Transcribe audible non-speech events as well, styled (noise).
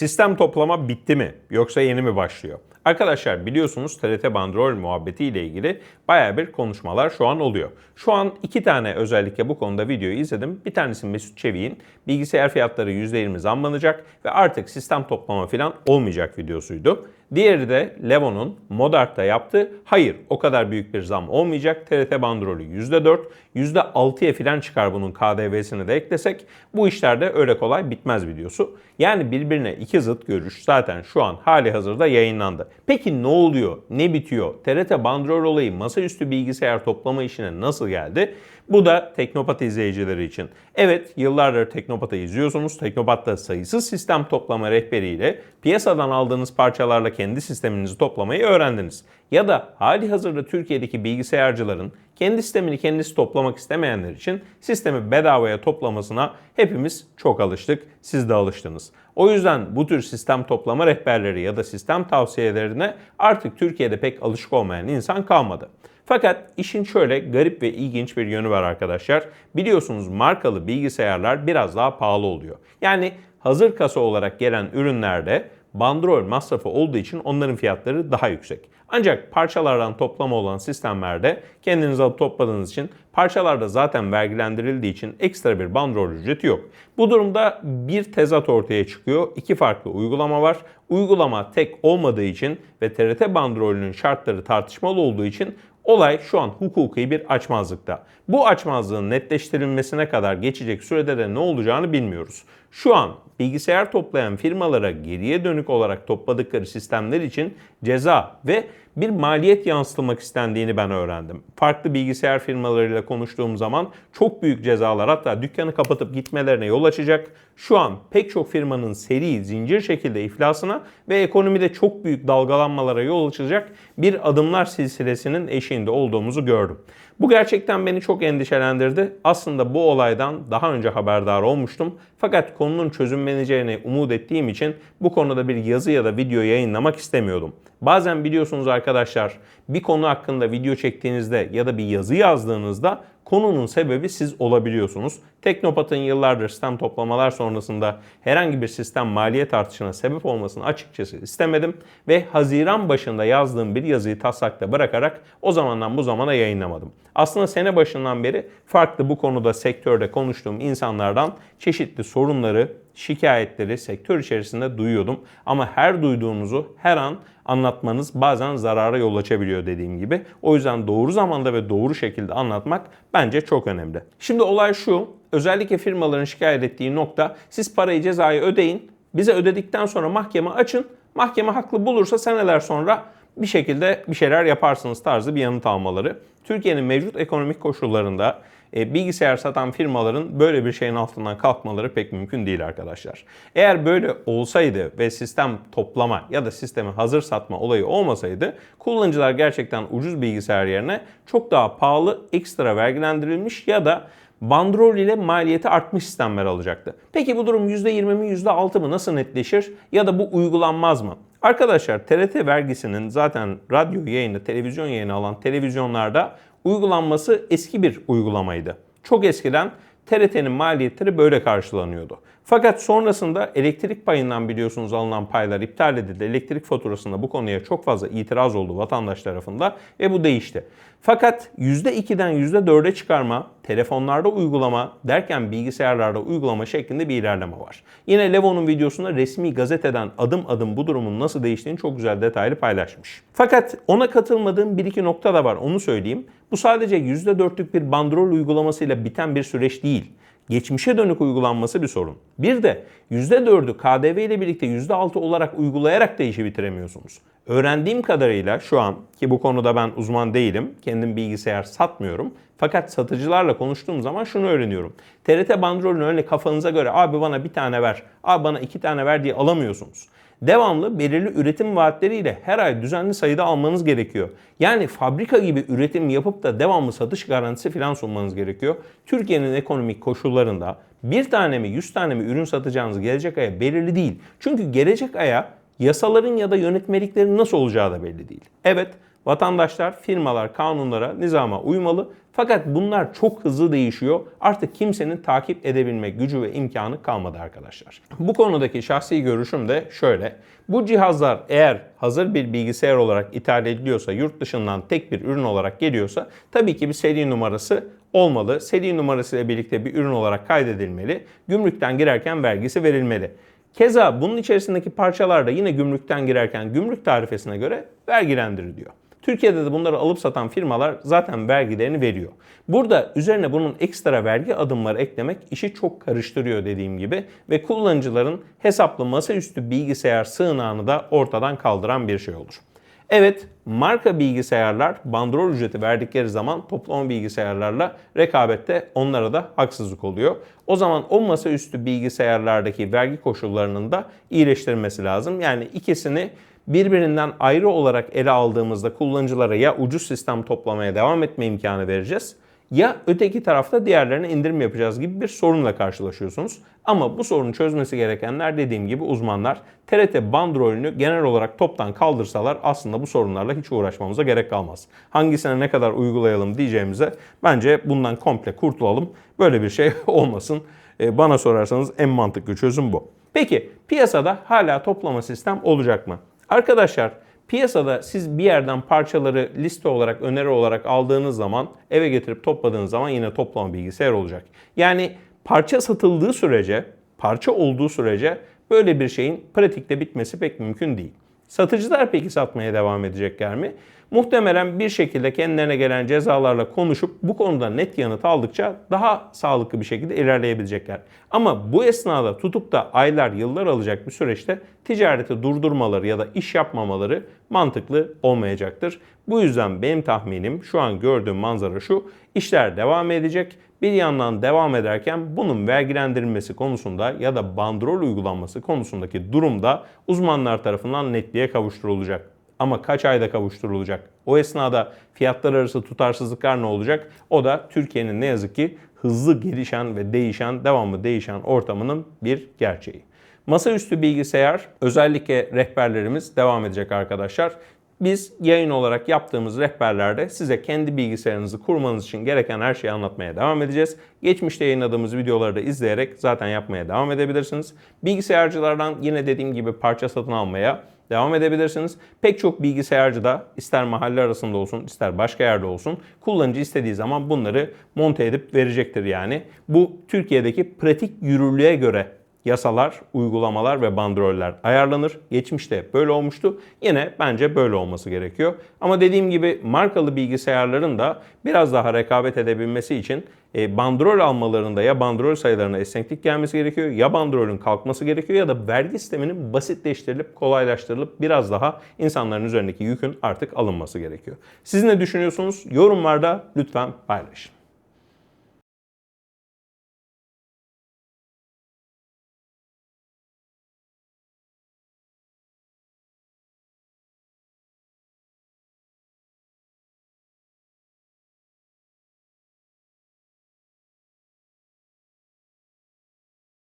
Sistem toplama bitti mi yoksa yeni mi başlıyor? Arkadaşlar biliyorsunuz TRT bandrol muhabbeti ile ilgili baya bir konuşmalar şu an oluyor. Şu an iki tane özellikle bu konuda videoyu izledim. Bir tanesi Mesut Çevik'in bilgisayar fiyatları %20 zamlanacak ve artık sistem toplama falan olmayacak videosuydu. Diğeri de Levon'un Modart'ta yaptığı hayır o kadar büyük bir zam olmayacak. TRT bandrolü %4, %6'ya falan çıkar bunun KDV'sini de eklesek. Bu işlerde öyle kolay bitmez videosu. Yani birbirine iki zıt görüş zaten şu an hali hazırda yayınlandı. Peki ne oluyor? Ne bitiyor? TRT bandrol olayı masaüstü bilgisayar toplama işine nasıl geldi? Bu da Teknopat izleyicileri için. Evet yıllardır Teknopat'ı izliyorsunuz. Teknopat'ta sayısız sistem toplama rehberiyle piyasadan aldığınız parçalarla kendi sisteminizi toplamayı öğrendiniz. Ya da hali hazırda Türkiye'deki bilgisayarcıların kendi sistemini kendisi toplamak istemeyenler için sistemi bedavaya toplamasına hepimiz çok alıştık. Siz de alıştınız. O yüzden bu tür sistem toplama rehberleri ya da sistem tavsiyelerine artık Türkiye'de pek alışık olmayan insan kalmadı. Fakat işin şöyle garip ve ilginç bir yönü var arkadaşlar. Biliyorsunuz markalı bilgisayarlar biraz daha pahalı oluyor. Yani hazır kasa olarak gelen ürünlerde bandrol masrafı olduğu için onların fiyatları daha yüksek. Ancak parçalardan toplama olan sistemlerde kendiniz alıp topladığınız için parçalarda zaten vergilendirildiği için ekstra bir bandrol ücreti yok. Bu durumda bir tezat ortaya çıkıyor. İki farklı uygulama var. Uygulama tek olmadığı için ve TRT bandrolünün şartları tartışmalı olduğu için Olay şu an hukuki bir açmazlıkta. Bu açmazlığın netleştirilmesine kadar geçecek sürede de ne olacağını bilmiyoruz. Şu an bilgisayar toplayan firmalara geriye dönük olarak topladıkları sistemler için ceza ve bir maliyet yansıtılmak istendiğini ben öğrendim. Farklı bilgisayar firmalarıyla konuştuğum zaman çok büyük cezalar hatta dükkanı kapatıp gitmelerine yol açacak. Şu an pek çok firmanın seri zincir şekilde iflasına ve ekonomide çok büyük dalgalanmalara yol açacak bir adımlar silsilesinin eşiğinde olduğumuzu gördüm. Bu gerçekten beni çok endişelendirdi. Aslında bu olaydan daha önce haberdar olmuştum. Fakat konunun çözümleneceğini umut ettiğim için bu konuda bir yazı ya da video yayınlamak istemiyordum. Bazen biliyorsunuz arkadaşlar bir konu hakkında video çektiğinizde ya da bir yazı yazdığınızda konunun sebebi siz olabiliyorsunuz. Teknopat'ın yıllardır sistem toplamalar sonrasında herhangi bir sistem maliyet artışına sebep olmasını açıkçası istemedim ve Haziran başında yazdığım bir yazıyı taslakta bırakarak o zamandan bu zamana yayınlamadım. Aslında sene başından beri farklı bu konuda sektörde konuştuğum insanlardan çeşitli sorunları, şikayetleri sektör içerisinde duyuyordum. Ama her duyduğunuzu her an anlatmanız bazen zarara yol açabiliyor dediğim gibi. O yüzden doğru zamanda ve doğru şekilde anlatmak bence çok önemli. Şimdi olay şu. Özellikle firmaların şikayet ettiği nokta siz parayı cezayı ödeyin. Bize ödedikten sonra mahkeme açın. Mahkeme haklı bulursa seneler sonra bir şekilde bir şeyler yaparsınız tarzı bir yanıt almaları. Türkiye'nin mevcut ekonomik koşullarında e, bilgisayar satan firmaların böyle bir şeyin altından kalkmaları pek mümkün değil arkadaşlar. Eğer böyle olsaydı ve sistem toplama ya da sistemi hazır satma olayı olmasaydı kullanıcılar gerçekten ucuz bilgisayar yerine çok daha pahalı ekstra vergilendirilmiş ya da bandrol ile maliyeti artmış sistemler alacaktı. Peki bu durum %20 mi %6 mı nasıl netleşir ya da bu uygulanmaz mı? Arkadaşlar TRT vergisinin zaten radyo yayını, televizyon yayını alan televizyonlarda uygulanması eski bir uygulamaydı. Çok eskiden TRT'nin maliyetleri böyle karşılanıyordu. Fakat sonrasında elektrik payından biliyorsunuz alınan paylar iptal edildi. Elektrik faturasında bu konuya çok fazla itiraz oldu vatandaş tarafında ve bu değişti. Fakat %2'den %4'e çıkarma, telefonlarda uygulama derken bilgisayarlarda uygulama şeklinde bir ilerleme var. Yine Levon'un videosunda resmi gazeteden adım adım bu durumun nasıl değiştiğini çok güzel detaylı paylaşmış. Fakat ona katılmadığım bir iki nokta da var onu söyleyeyim. Bu sadece %4'lük bir bandrol uygulamasıyla biten bir süreç değil geçmişe dönük uygulanması bir sorun. Bir de %4'ü KDV ile birlikte %6 olarak uygulayarak da işi bitiremiyorsunuz. Öğrendiğim kadarıyla şu an ki bu konuda ben uzman değilim, kendim bilgisayar satmıyorum. Fakat satıcılarla konuştuğum zaman şunu öğreniyorum. TRT bandrolünü öyle kafanıza göre abi bana bir tane ver, abi bana iki tane ver diye alamıyorsunuz devamlı belirli üretim vaatleriyle her ay düzenli sayıda almanız gerekiyor. Yani fabrika gibi üretim yapıp da devamlı satış garantisi falan sunmanız gerekiyor. Türkiye'nin ekonomik koşullarında bir tane mi 100 tane mi ürün satacağınız gelecek aya belirli değil. Çünkü gelecek aya yasaların ya da yönetmeliklerin nasıl olacağı da belli değil. Evet Vatandaşlar, firmalar kanunlara, nizama uymalı. Fakat bunlar çok hızlı değişiyor. Artık kimsenin takip edebilme gücü ve imkanı kalmadı arkadaşlar. Bu konudaki şahsi görüşüm de şöyle. Bu cihazlar eğer hazır bir bilgisayar olarak ithal ediliyorsa, yurt dışından tek bir ürün olarak geliyorsa tabii ki bir seri numarası olmalı. Seri numarası ile birlikte bir ürün olarak kaydedilmeli. Gümrükten girerken vergisi verilmeli. Keza bunun içerisindeki parçalar da yine gümrükten girerken gümrük tarifesine göre vergilendiriliyor. Türkiye'de de bunları alıp satan firmalar zaten vergilerini veriyor. Burada üzerine bunun ekstra vergi adımları eklemek işi çok karıştırıyor dediğim gibi ve kullanıcıların hesaplı masaüstü bilgisayar sığınağını da ortadan kaldıran bir şey olur. Evet, marka bilgisayarlar bandrol ücreti verdikleri zaman toplama bilgisayarlarla rekabette onlara da haksızlık oluyor. O zaman o masaüstü bilgisayarlardaki vergi koşullarının da iyileştirilmesi lazım. Yani ikisini birbirinden ayrı olarak ele aldığımızda kullanıcılara ya ucuz sistem toplamaya devam etme imkanı vereceğiz ya öteki tarafta diğerlerine indirim yapacağız gibi bir sorunla karşılaşıyorsunuz. Ama bu sorunu çözmesi gerekenler dediğim gibi uzmanlar. TRT bandrolünü genel olarak toptan kaldırsalar aslında bu sorunlarla hiç uğraşmamıza gerek kalmaz. Hangisine ne kadar uygulayalım diyeceğimize bence bundan komple kurtulalım. Böyle bir şey (laughs) olmasın. E, bana sorarsanız en mantıklı çözüm bu. Peki piyasada hala toplama sistem olacak mı? Arkadaşlar piyasada siz bir yerden parçaları liste olarak, öneri olarak aldığınız zaman eve getirip topladığınız zaman yine toplama bilgisayar olacak. Yani parça satıldığı sürece, parça olduğu sürece böyle bir şeyin pratikte bitmesi pek mümkün değil. Satıcılar peki satmaya devam edecekler mi? Muhtemelen bir şekilde kendilerine gelen cezalarla konuşup bu konuda net yanıt aldıkça daha sağlıklı bir şekilde ilerleyebilecekler. Ama bu esnada tutup da aylar, yıllar alacak bir süreçte ticareti durdurmaları ya da iş yapmamaları mantıklı olmayacaktır. Bu yüzden benim tahminim şu an gördüğüm manzara şu. İşler devam edecek. Bir yandan devam ederken bunun vergilendirilmesi konusunda ya da bandrol uygulanması konusundaki durumda uzmanlar tarafından netliğe kavuşturulacak. Ama kaç ayda kavuşturulacak? O esnada fiyatlar arası tutarsızlıklar ne olacak? O da Türkiye'nin ne yazık ki hızlı gelişen ve değişen, devamlı değişen ortamının bir gerçeği. Masaüstü bilgisayar özellikle rehberlerimiz devam edecek arkadaşlar. Biz yayın olarak yaptığımız rehberlerde size kendi bilgisayarınızı kurmanız için gereken her şeyi anlatmaya devam edeceğiz. Geçmişte yayınladığımız videoları da izleyerek zaten yapmaya devam edebilirsiniz. Bilgisayarcılardan yine dediğim gibi parça satın almaya devam edebilirsiniz. Pek çok bilgisayarcı da ister mahalle arasında olsun ister başka yerde olsun kullanıcı istediği zaman bunları monte edip verecektir yani. Bu Türkiye'deki pratik yürürlüğe göre yasalar, uygulamalar ve bandroller ayarlanır. Geçmişte böyle olmuştu. Yine bence böyle olması gerekiyor. Ama dediğim gibi markalı bilgisayarların da biraz daha rekabet edebilmesi için e, bandrol almalarında ya bandrol sayılarına esneklik gelmesi gerekiyor ya bandrolün kalkması gerekiyor ya da vergi sisteminin basitleştirilip kolaylaştırılıp biraz daha insanların üzerindeki yükün artık alınması gerekiyor. Siz ne düşünüyorsunuz? Yorumlarda lütfen paylaşın.